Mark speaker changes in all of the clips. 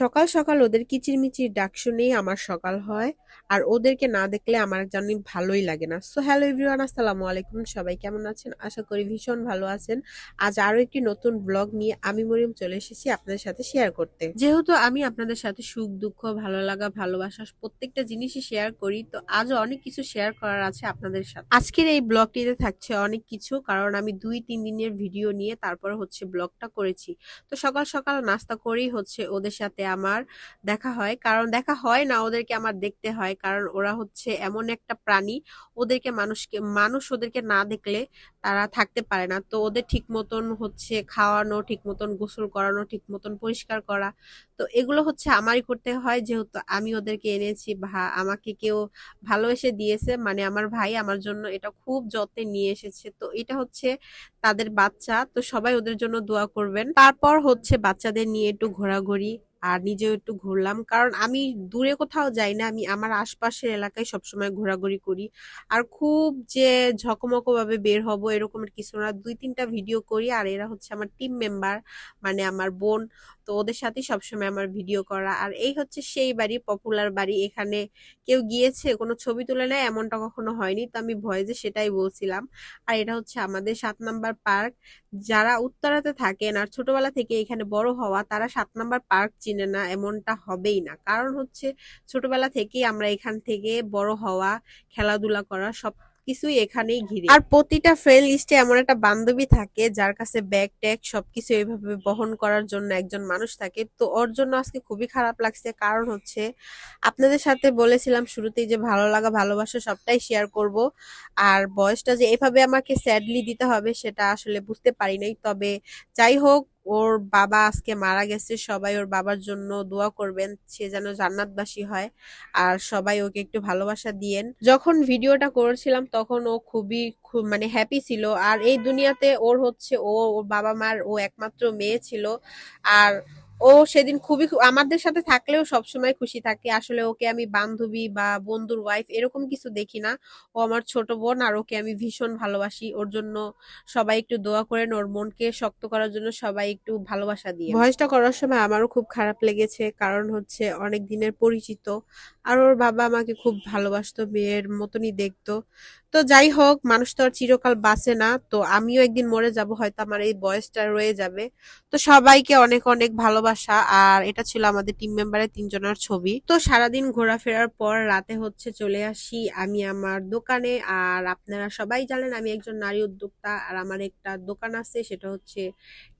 Speaker 1: সকাল সকাল ওদের কিচিরমিচির ডাক শুনেই আমার সকাল হয়, আর ওদেরকে না দেখলে আমার জানি ভালোই লাগে না। সো হ্যালো এভরিওয়ান আসসালামু আলাইকুম, সবাই কেমন আছেন? আশা করি ভীষণ ভালো আছেন। আজ আরও একটি নতুন ব্লগ নিয়ে আমি মরিয়ম চলে এসেছি আপনাদের সাথে শেয়ার করতে। যেহেতু আমি আপনাদের সাথে সুখ, দুঃখ, ভালো লাগা, ভালোবাসা প্রত্যেকটা জিনিসই শেয়ার করি, তো আজও অনেক কিছু শেয়ার করার আছে আপনাদের সাথে। আজকের এই ব্লগটিতে থাকছে অনেক কিছু, কারণ আমি দুই, তিন দিনের ভিডিও নিয়ে তারপর হচ্ছে ব্লগটা করেছি। তো সকাল সকাল নাস্তা করেই হচ্ছে ওদের সাথে আমার দেখা হয়। কারণ দেখা হয় না ওদেরকে আমার দেখতে হয়। কারণ ওরা হচ্ছে এমন একটা প্রাণী, ওদেরকে মানুষকে, মানুষ ওদেরকে না দেখলে তারা থাকতে পারে না। তো ওদের ঠিক মতন হচ্ছে খাওয়ানো, ঠিক মতন গোসল করানো, ঠিক মতন পরিষ্কার করা। তো এগুলো হচ্ছে আমারই করতে হয়। যেহেতু আমি ওদেরকে এনেছি ভা আমাকে কেউ ভালোবেসে দিয়েছে মানে আমার ভাই আমার জন্য এটা খুব যত্নে নিয়ে এসেছে। তো এটা হচ্ছে তাদের বাচ্চা। তো সবাই ওদের জন্য দোয়া করবেন। তারপর হচ্ছে বাচ্চাদের নিয়ে একটু ঘোরাঘুরি আর নিজেও একটু ঘুরলাম। কারণ আমি দূরে কোথাও যাই না, আমি আমার আশপাশের এলাকায় সবসময় ঘোরাঘুরি করি। আর খুব যে ঝকমকো ভাবে বের হব এরকমের কিছু না। দুই তিনটা ভিডিও করি আর এরা হচ্ছে আমার টিম মেম্বার মানে আমার বোন। তো ওদের সাথে সবসময় আমার ভিডিও করা। আর এই হচ্ছে সেই বাড়ি পপুলার বাড়ি। এখানে কেউ গিয়েছে, কোনো ছবি তুলে নেয়, এমনটা কখনো হয়নি। তো আমি ভয়েসে সেটাই বলছিলাম। আর এটা হচ্ছে আমাদের সাত নাম্বার পার্ক। যারা উত্তরাতে থাকেন আর ছোটবেলা থেকে এখানে বড় হওয়া, তারা সাত নাম্বার পার্ক চিনে না, এমনটা হবেই না। কারণ হচ্ছে ছোটবেলা থেকেই আমরা এখান থেকে বড় হওয়া, খেলাধুলা করা সব কিছুই এখানেই ঘিরে। আর প্রতিটা ফ্রেন্ড লিস্টে এমন একটা বান্ধবী থাকে, যার কাছে ব্যাগ, ট্যাগ, সবকিছু এইভাবে বহন করার জন্য একজন মানুষ থাকে। তো ওর জন্য আজকে খুবই খারাপ লাগছে। কারণ হচ্ছে, আপনাদের সাথে বলেছিলাম শুরুতেই যে ভালো লাগা, ভালোবাসা সবটাই শেয়ার করব। আর বয়সটা যে এভাবে আমাকে স্যাডলি দিতে হবে, সেটা আসলে বুঝতে পারি নাই। তবে যাই হোক ওর বাবা আজকে মারা গেছে, সবাই ওর বাবার জন্য দোয়া করবেন, সে যেন জান্নাতবাসী হয়। আর সবাই ওকে একটু ভালোবাসা দিয়েন। যখন ভিডিওটা করেছিলাম তখন ও খুবই খুব মানে হ্যাপি ছিল। আর এই দুনিয়াতে ওর হচ্ছে ও, ওর বাবা মার ও একমাত্র মেয়ে ছিল। আর ও সেদিন খুবই আমাদের সাথে থাকলেও সবসময় খুশি থাকে। আসলে ওকে আমি বান্ধবী বা বন্ধুর ওয়াইফ এরকম কিছু দেখি না। ও আমার ছোট বোন আর ওকে আমি ভীষণ ভালোবাসি। ওর জন্য সবাই একটু দোয়া করেন, ওর মনকে শক্ত করার জন্য সবাই একটু ভালোবাসা দিয়ে। ভয়েসটা করার সময় আমারও খুব খারাপ লেগেছে। কারণ হচ্ছে অনেক দিনের পরিচিত। আর ওর বাবা আমাকে খুব ভালোবাসতো, মেয়ের মতনই দেখতো। তো যাই হোক, মানুষ তো আর চিরকাল বাঁচে না। তো আমিও একদিন মরে যাব, হয়তো আমার এই বয়সটা রয়ে যাবে। তো সবাইকে অনেক অনেক ভালোবাসা। আর এটা ছিল আমাদের টিম মেম্বারের তিনজনের ছবি। তো সারাদিন ঘোরাফেরার পর রাতে হচ্ছে চলে আসি আমি আমার দোকানে। আর আপনারা সবাই জানেন আমি একজন নারী উদ্যোক্তা। আর আমার একটা দোকান আছে, সেটা হচ্ছে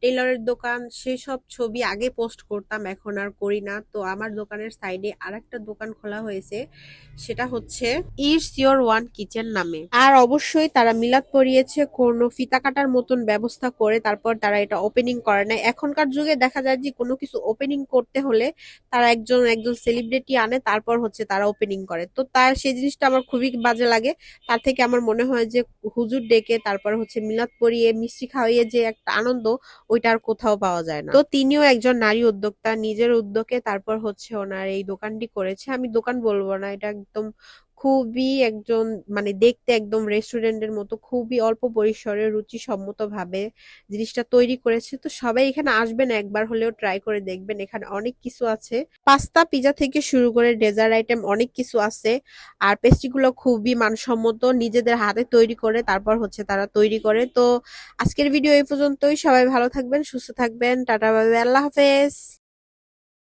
Speaker 1: টেইলরের দোকান। সেই সব ছবি আগে পোস্ট করতাম, এখন আর করি না। তো আমার দোকানের সাইডে আর একটা দোকান খোলা হয়েছে, সেটা হচ্ছে ইটস ইয়োর ওয়ান কিচেন নামে। আর অবশ্যই তারা মিলাদ পরিয়েছে কোনো ফিতা কাটার মতন ব্যবস্থা করে তারপর তারা এটা ওপেনিং করে না এখনকার যুগে দেখা যায় যে কোনো কিছু ওপেনিং করতে হলে তারা একজন একজন সেলিব্রিটি আনে, তারপর হচ্ছে তারা ওপেনিং করে। তো তার, সেই জিনিসটা আমার খুবই বাজে লাগে। তার থেকে আমার মনে হয় যে হুজুর ডেকে তারপর হচ্ছে মিলাদ পরিয়ে মিষ্টি খাওয়িয়ে যে একটা আনন্দ, ওইটা আর কোথাও পাওয়া যায় না। তো তিনিও একজন নারী উদ্যোক্তা, নিজের উদ্যোগে তারপর হচ্ছে ওনার এই দোকানটি করেছে। আমি দোকান বলব না, এটা একদম খুবই একজন মানে দেখতে একদম রেস্টুরেন্টের মতো, খুবই অল্প পরিসরে রুচিসম্মত ভাবে জিনিসটা তৈরি করেছে। তো সবাই এখানে আসবেন, একবার হলেও ট্রাই করে দেখবেন, এখানে অনেক কিছু আছে। পাস্তা পিজা থেকে শুরু করে ডেজার্ট আইটেম অনেক কিছু আছে। আর পেস্ট্রিগুলো খুবই মানসম্মত, নিজেদের হাতে তৈরি করে, তারপর হচ্ছে তারা তৈরি করে। তো আজকের ভিডিও এই পর্যন্তই, সবাই ভালো থাকবেন, সুস্থ থাকবেন, টাটা বাই, আল্লাহ হাফেজ।